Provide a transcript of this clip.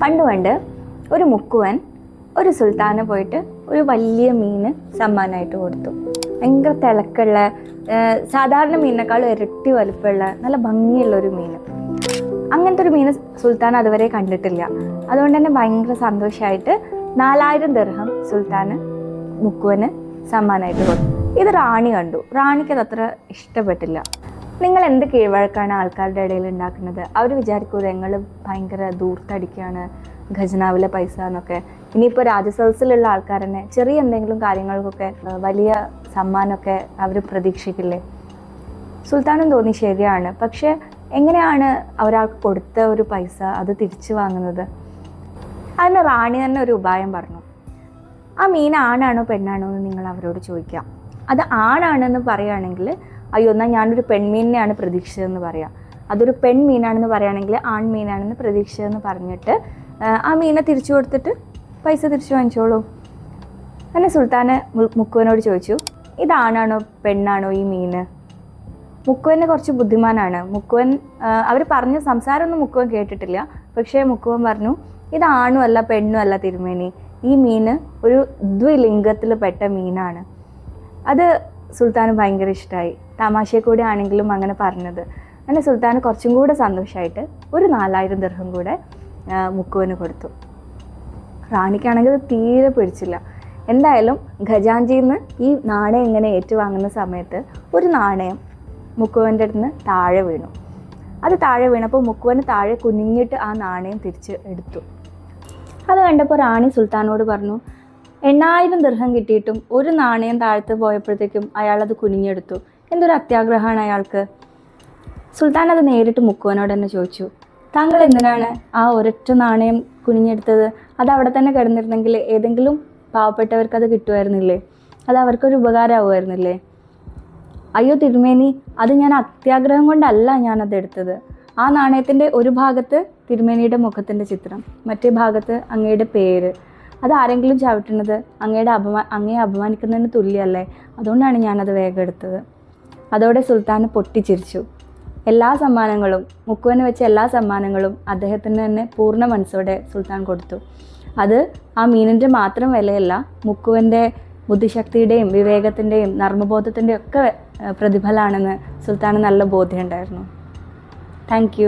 പണ്ട് പണ്ട് ഒരു മുക്കുവൻ ഒരു സുൽത്താന് പോയിട്ട് ഒരു വലിയ മീൻ സമ്മാനമായിട്ട് കൊടുത്തു. ഭയങ്കര തിളക്കുള്ള സാധാരണ മീനിനേക്കാളും ഇരട്ടി വലുപ്പമുള്ള നല്ല ഭംഗിയുള്ള ഒരു മീൻ. അങ്ങനത്തെ ഒരു മീൻ സുൽത്താൻ അതുവരെ കണ്ടിട്ടില്ല. അതുകൊണ്ട് തന്നെ ഭയങ്കര സന്തോഷമായിട്ട് നാലായിരം ദർഹം സുൽത്താന് മുക്കുവന് സമ്മാനമായിട്ട് കൊടുത്തു. ഇത് റാണി കണ്ടു. റാണിക്ക് അത് അത്ര ഇഷ്ടപ്പെട്ടില്ല. നിങ്ങൾ എന്ത് കീഴ്വഴക്കാണ് ആൾക്കാരുടെ ഇടയിൽ ഉണ്ടാക്കുന്നത്? അവർ വിചാരിക്കൂല നിങ്ങൾ ഭയങ്കര ദൂർത്തടിക്കുകയാണ് ഖജനാവിലെ പൈസ എന്നൊക്കെ. ഇനിയിപ്പോൾ രാജസദസ്സിലുള്ള ആൾക്കാരനെ ചെറിയ എന്തെങ്കിലും കാര്യങ്ങൾക്കൊക്കെ വലിയ സമ്മാനമൊക്കെ അവർ പ്രതീക്ഷിക്കില്ലേ? സുൽത്താനും തോന്നി ശരിയാണ്. പക്ഷേ എങ്ങനെയാണ് ഒരാൾക്ക് കൊടുത്ത ഒരു പൈസ അത് തിരിച്ചു വാങ്ങുന്നത്? അതിന് റാണി തന്നെ ഒരു ഉപായം പറഞ്ഞു. ആ മീൻ ആണാണോ പെണ്ണാണോ എന്ന് നിങ്ങൾ അവരോട് ചോദിക്കാം. അത് ആണാണെന്ന് പറയുകയാണെങ്കിൽ അയ്യോ എന്നാൽ ഞാനൊരു പെൺമീനിനെയാണ് പ്രതീക്ഷിച്ചതെന്ന് പറയാം. അതൊരു പെൺമീനാണെന്ന് പറയുകയാണെങ്കിൽ ആൺമീനാണെന്ന് പ്രതീക്ഷിച്ചതെന്ന് പറഞ്ഞിട്ട് ആ, മീനെ തിരിച്ചു കൊടുത്തിട്ട് പൈസ തിരിച്ചു വാങ്ങിച്ചോളൂ. അങ്ങനെ സുൽത്താന് മുക്കുവനോട് ചോദിച്ചു ഇതാണാണോ പെണ്ണാണോ ഈ മീന്? മുക്കുവന് കുറച്ച് ബുദ്ധിമാനാണ്. മുക്കുവൻ അവർ പറഞ്ഞ സംസാരമൊന്നും മുക്കുവൻ കേട്ടിട്ടില്ല. പക്ഷേ മുക്കുവൻ പറഞ്ഞു ഇതാണും അല്ല പെണ്ണും അല്ല തിരുമേനി. ഈ മീന് ഒരു ദ്വിലിംഗത്തിൽ പെട്ട മീനാണ്. അത് സുൽത്താന് ഭയങ്കര ഇഷ്ടമായി തമാശയെ കൂടെ ആണെങ്കിലും അങ്ങനെ പറഞ്ഞത്. അങ്ങനെ സുൽത്താന് കുറച്ചും കൂടെ സന്തോഷമായിട്ട് ഒരു നാലായിരം ദർഹം കൂടെ മുക്കുവന് കൊടുത്തു. റാണിക്കാണെങ്കിൽ തീരെ പിടിച്ചില്ല. എന്തായാലും ഖജാഞ്ചിയിൽ നിന്ന് ഈ നാണയം ഇങ്ങനെ ഏറ്റുവാങ്ങുന്ന സമയത്ത് ഒരു നാണയം മുക്കുവന്റെ അടുത്ത് നിന്ന് താഴെ വീണു. അത് താഴെ വീണപ്പോൾ മുക്കുവന് താഴെ കുനിഞ്ഞിട്ട് ആ നാണയം തിരിച്ച് എടുത്തു. അത് കണ്ടപ്പോൾ റാണി സുൽത്താനോട് പറഞ്ഞു എണ്ണായിരം ദൃഹം കിട്ടിയിട്ടും ഒരു നാണയം താഴ്ത്ത് പോയപ്പോഴത്തേക്കും അത് കുനിഞ്ഞെടുത്തു. എന്തൊരു അത്യാഗ്രഹമാണ് അയാൾക്ക്. സുൽത്താൻ അത് നേരിട്ട് മുക്കുവനോട് തന്നെ ചോദിച്ചു. താങ്കൾ എന്തിനാണ് ആ ഒരൊറ്റ നാണയം കുനിഞ്ഞെടുത്തത്? അത് അവിടെ തന്നെ കിടന്നിരുന്നെങ്കിൽ ഏതെങ്കിലും പാവപ്പെട്ടവർക്ക് അത് കിട്ടുമായിരുന്നില്ലേ? അത് അവർക്കൊരു ഉപകാരമാവുമായിരുന്നില്ലേ? അയ്യോ തിരുമേനി അത് ഞാൻ അത്യാഗ്രഹം കൊണ്ടല്ല ഞാനത് എടുത്തത്. ആ നാണയത്തിന്റെ ഒരു ഭാഗത്ത് തിരുമേനിയുടെ മുഖത്തിന്റെ ചിത്രം മറ്റേ ഭാഗത്ത് അങ്ങയുടെ പേര്. അത് ആരെങ്കിലും ചവിട്ടുന്നത് അങ്ങയുടെ അപമാ അങ്ങയെ അപമാനിക്കുന്നതിന് തുല്യമല്ലേ? അതുകൊണ്ടാണ് ഞാനത് വേഗം എടുത്തത്. അതോടെ സുൽത്താൻ പൊട്ടിച്ചിരിച്ചു. എല്ലാ സമ്മാനങ്ങളും മുക്കുവന് വെച്ച എല്ലാ സമ്മാനങ്ങളും അദ്ദേഹത്തിന് തന്നെ പൂർണ മനസ്സോടെ സുൽത്താൻ കൊടുത്തു. അത് ആ മീനിന്റെ മാത്രം വിലയല്ല മുക്കുവന്റെ ബുദ്ധിശക്തിയുടെയും വിവേകത്തിന്റെയും നർമ്മബോധത്തിന്റെയും ഒക്കെ പ്രതിഫലമാണെന്ന് സുൽത്താന് നല്ല ബോധ്യമുണ്ടായിരുന്നു താങ്ക്